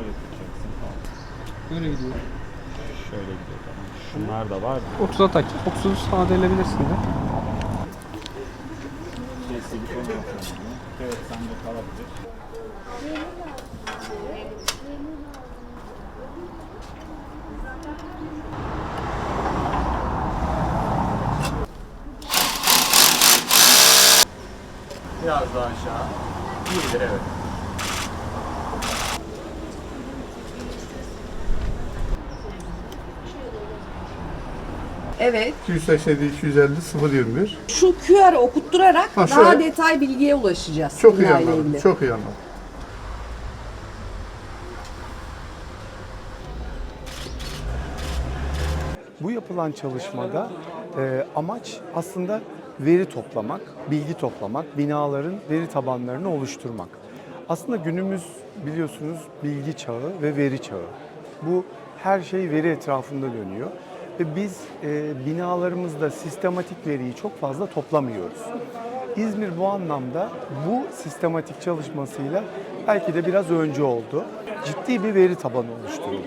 Şöyle tutacaksın. Tamam. Böyle gidiyor. Şöyle gidiyor. Tamam. Şunlar da var. 30'a tak. 30'u sağa delebilirsin de. Şey silikon. Evet sende kalabilir. Biraz daha aşağı. İyidir evet. Evet. 287 250 021. Şu QR okutturarak Ha, daha şöyle. detay bilgiye ulaşacağız. Çok iyi binayla anladım. ilgili. Çok iyi anladım. Bu yapılan çalışmada e, amaç aslında veri toplamak, bilgi toplamak, binaların veri tabanlarını oluşturmak. Aslında günümüz biliyorsunuz bilgi çağı ve veri çağı. Bu her şey veri etrafında dönüyor biz e, binalarımızda sistematik veriyi çok fazla toplamıyoruz. İzmir bu anlamda bu sistematik çalışmasıyla belki de biraz önce oldu. Ciddi bir veri tabanı oluşturuldu.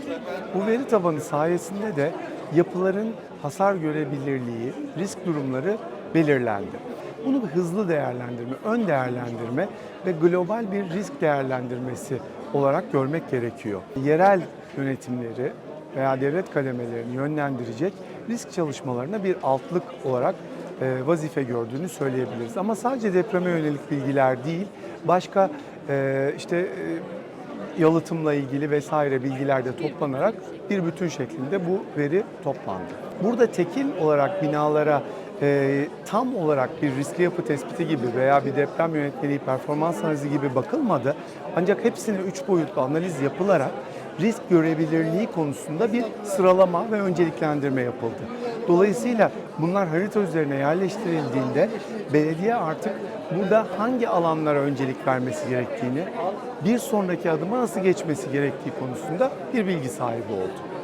Bu veri tabanı sayesinde de yapıların hasar görebilirliği, risk durumları belirlendi. Bunu bir hızlı değerlendirme, ön değerlendirme ve global bir risk değerlendirmesi olarak görmek gerekiyor. Yerel yönetimleri veya devlet kademelerini yönlendirecek risk çalışmalarına bir altlık olarak e, vazife gördüğünü söyleyebiliriz. Ama sadece depreme yönelik bilgiler değil, başka e, işte e, yalıtımla ilgili vesaire bilgiler de toplanarak bir bütün şeklinde bu veri toplandı. Burada tekil olarak binalara tam olarak bir riskli yapı tespiti gibi veya bir deprem yönetmeliği performans analizi gibi bakılmadı. Ancak hepsine üç boyutlu analiz yapılarak risk görebilirliği konusunda bir sıralama ve önceliklendirme yapıldı. Dolayısıyla bunlar harita üzerine yerleştirildiğinde belediye artık burada hangi alanlara öncelik vermesi gerektiğini, bir sonraki adıma nasıl geçmesi gerektiği konusunda bir bilgi sahibi oldu.